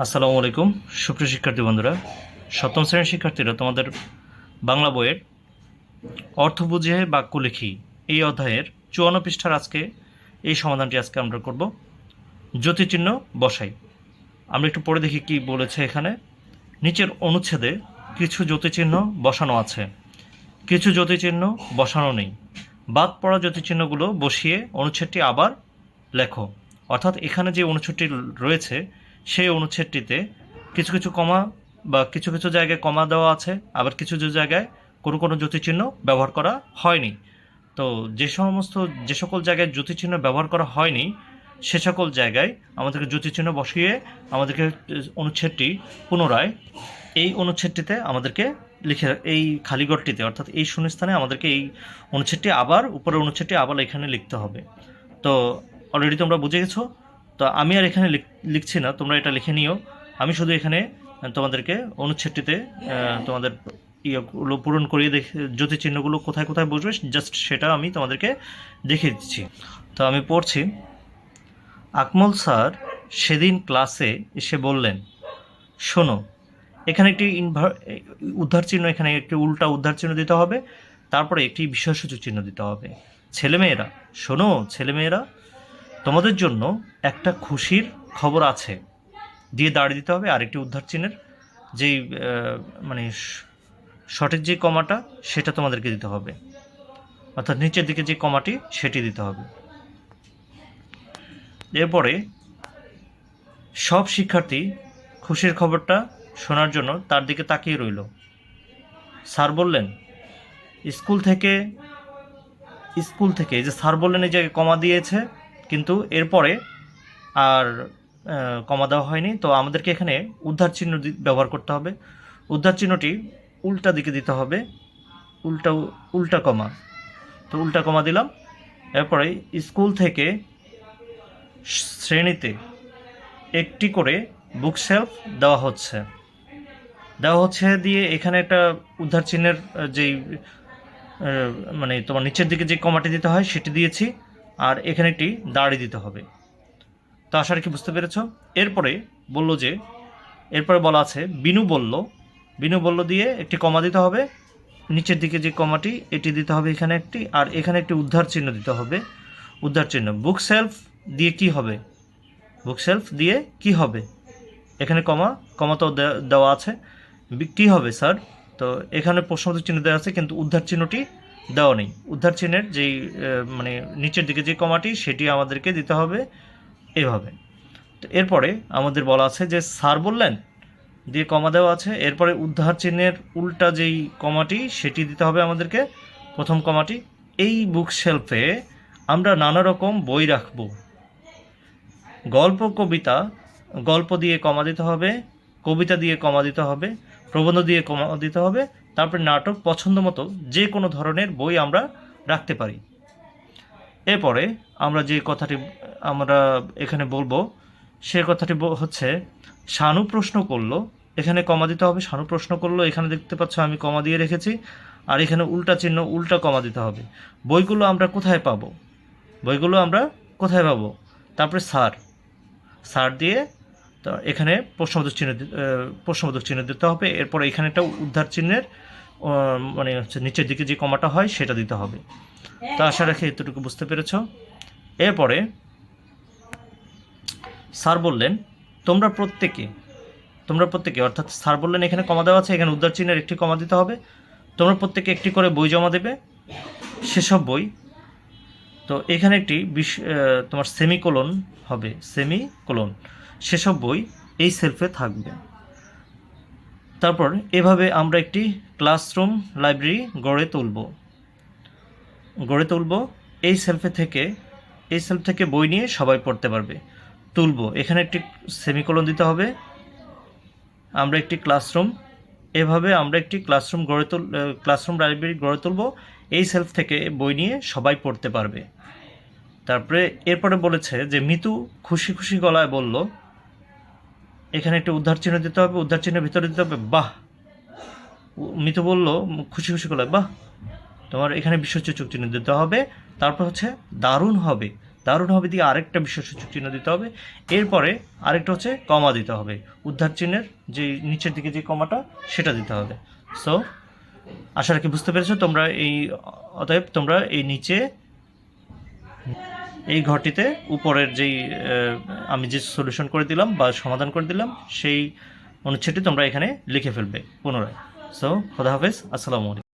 আসসালামু আলাইকুম। সুপ্রিয় শিক্ষার্থী বন্ধুরা, সপ্তম শ্রেণির শিক্ষার্থীরা, তোমাদের বাংলা বইয়ের অর্থ বুঝে বাক্য লিখি এই অধ্যায়ের চুয়ান্ন পৃষ্ঠার আজকে এই সমাধানটি আজকে আমরা করব। জ্যোতিচিহ্ন বসাই। আমরা একটু পড়ে দেখি কি বলেছে এখানে। নিচের অনুচ্ছেদে কিছু জ্যোতিচিহ্ন বসানো আছে। কিছু জ্যোতিচিহ্ন বসানো নেই। বাদ পড়া জ্যোতিচিহ্নগুলো বসিয়ে অনুচ্ছেদটি আবার লেখো। অর্থাৎ এখানে যে অনুচ্ছেদটি রয়েছে সেই অনুচ্ছেদটিতে কিছু কিছু কমা বা কিছু কিছু জায়গায় কমা দেওয়া আছে, আবার কিছু কিছু জায়গায় কোনো কোনো জ্যোতিচিহ্ন ব্যবহার করা হয়নি। তো যে সমস্ত, যে সকল জায়গায় জ্যোতিচিহ্ন ব্যবহার করা হয়নি, সে সকল জায়গায় আমাদেরকে জ্যোতিচিহ্ন বসিয়ে আমাদেরকে অনুচ্ছেদটি পুনরায় এই অনুচ্ছেদটিতে আমাদেরকে লিখে, এই খালিগড়টিতে অর্থাৎ এই শূন্যস্থানে আমাদেরকে এই অনুচ্ছেদটি আবার, উপরের অনুচ্ছেদটি আবার এখানে লিখতে হবে। তো অলরেডি তোমরা বুঝে গেছো তো আমি আর এখানে লিখ- লিখছি না তোমরা এটা লিখে নিও। আমি শুধু এখানে তোমাদেরকে অনুচ্ছেদটিতে তোমাদের ইয়েগুলো পূরণ করিয়ে দেখে জ্যোতি চিহ্নগুলো কোথায় কোথায় বসবে জাস্ট সেটা আমি তোমাদেরকে দেখিয়ে দিচ্ছি। তো আমি পড়ছি আকমল স্যার সেদিন ক্লাসে এসে বললেন শোনো এখানে একটি ইনভার উদ্ধার চিহ্ন এখানে একটি উল্টা উদ্ধার চিহ্ন দিতে হবে তারপরে একটি বিষয়সূচক চিহ্ন দিতে হবে। ছেলেমেয়েরা শোনো ছেলেমেয়েরা তোমাদের জন্য একটা খুশির খবর আছে। দিয়ে দাঁড়িয়ে দিতে হবে আরেকটি উদ্ধার চিহ্নের। যেই মানে সঠিক যে কমাটা, সেটা তোমাদেরকে দিতে হবে। অর্থাৎ নিচের দিকে যে কমাটি, সেটি দিতে হবে। এরপরে সব শিক্ষার্থী খুশির খবরটা শোনার জন্য তার দিকে তাকিয়ে রইল। স্যার বললেন, স্কুল থেকে স্কুল থেকে, এই যে স্যার বললেন এই জায়গায় কমা দিয়েছে কিন্তু এরপরে আর কমা দেওয়া হয়নি। তো আমাদেরকে এখানে উদ্ধার চিহ্ন ব্যবহার করতে হবে। উদ্ধার চিহ্নটি উল্টা দিকে দিতে হবে। উল্টা উল্টা কমা। তো উল্টা কমা দিলাম। এরপরে স্কুল থেকে শ্রেণীতে একটি করে বুক শেলফ দেওয়া হচ্ছে। দেওয়া হচ্ছে দিয়ে এখানে একটা উদ্ধার চিহ্নের যেই মানে তোমার নিচের দিকে যে কমাটি দিতে হয়, সেটি দিয়েছি। আর এখানে একটি দাড়ি দিতে হবে। তো আশা কি বুঝতে পেরেছ। এরপরে বলল যে, এরপরে বলা আছে, বিনু বলল বিনু বলল দিয়ে একটি কমা দিতে হবে। নিচের দিকে যে কমাটি, এটি দিতে হবে এখানে একটি, আর এখানে একটি উদ্ধার চিহ্ন দিতে হবে। উদ্ধার চিহ্ন। বুক সেলফ দিয়ে কি হবে? বুক সেলফ দিয়ে কি হবে? এখানে কমা কমা তো দেওয়া আছে। কি হবে, স্যার? তো এখানে প্রশ্নবোধক চিহ্ন দেওয়া আছে, কিন্তু উদ্ধার চিহ্নটি দেওয়া নেই। উদ্ধার চিহ্নের যেই মানে নিচের দিকে যে কমাটি, সেটি আমাদেরকে দিতে হবে এভাবে। তো এরপরে আমাদের বলা আছে যে স্যার বললেন দিয়ে কমা দেওয়া আছে। এরপরে উদ্ধার চিহ্নের উল্টা যেই কমাটি, সেটি দিতে হবে আমাদেরকে। প্রথম কমাটি, এই বুক শেলফে আমরা নানা রকম বই রাখব। গল্প, কবিতা, গল্প দিয়ে কমা দিতে হবে, কবিতা দিয়ে কমা দিতে হবে, প্রবন্ধ দিয়ে কমা দিতে হবে তারপরে নাটক পছন্দ মতো যে কোনো ধরনের বই আমরা রাখতে পারি। এরপরে আমরা যে কথাটি, আমরা এখানে বলব, সে কথাটি হচ্ছে, শানু প্রশ্ন করল, এখানে কমা দিতে হবে, শানু প্রশ্ন করল, এখানে দেখতে পাচ্ছ আমি কমা দিয়ে রেখেছি, আর এখানে উল্টা চিহ্ন, উল্টা কমা দিতে হবে। বইগুলো আমরা কোথায় পাবো? বইগুলো আমরা কোথায় পাবো? তারপরে সার সার দিয়ে তো এখানে প্রশ্নবোধক চিহ্ন প্রশ্নবোধক চিহ্ন দিতে হবে। এরপর এখানে একটা উদ্ধার চিহ্নের মানে হচ্ছে নিচের দিকে যে কমাটা হয় সেটা দিতে হবে। তো আশা রাখি এতটুকু বুঝতে পেরেছ। এরপরে স্যার বললেন তোমরা প্রত্যেকে তোমরা প্রত্যেকে অর্থাৎ স্যার বললেন এখানে কমা দেওয়া আছে এখানে উদ্ধার চিহ্নের একটি কমা দিতে হবে। তোমরা প্রত্যেকে একটি করে বই জমা দেবে সেসব বই। তো এখানে একটি বিশ- তোমার সেমিকোলন হবে সেমিকোলন। সেসব বই এই সেলফে থাকবে। তারপর এভাবে আমরা একটি ক্লাসরুম লাইব্রেরি গড়ে তুলব। গড়ে তুলব, এই সেলফে থেকে, এই সেলফ থেকে বই নিয়ে সবাই পড়তে পারবে। তুলব, এখানে একটি সেমিকোলন দিতে হবে। আমরা একটি ক্লাসরুম, এভাবে আমরা একটি ক্লাসরুম গড়ে তুল ক্লাসরুম লাইব্রেরি গড়ে তুলব। এই সেলফ থেকে বই নিয়ে সবাই পড়তে পারবে। তারপরে এরপরে বলেছে যে মিতু খুশি খুশি গলায় বলল এখানে একটা উদ্ধার চিহ্ন দিতে হবে, উদ্ধার চিহ্নের ভিতরে দিতে হবে, বাহ। মিতু বলল, খুশি খুশি গলায় বাহ। তোমার এখানে বিশ্বচুচক চিহ্ন দিতে হবে, তারপর হচ্ছে দারুণ হবে দারুণ হবে দিয়ে আরেকটা বিশ্বসূচক চিহ্ন দিতে হবে, এরপরে আরেকটা হচ্ছে কমা দিতে হবে, উদ্ধার চিহ্নের যে নিচের দিকে যে কমাটা, সেটা দিতে হবে। সো আশা রাখি বুঝতে পেরেছ, তোমরা এই, অতএব তোমরা এই নিচে এই ঘরটিতে উপরের যেই আমি যে সলিউশন করে দিলাম বা সমাধান করে দিলাম, সেই অনুচ্ছেদটি তোমরা এখানে লিখে ফেলবে পুনরায়। সো খোদা হাফেজ, আসসালামু আলাইকুম।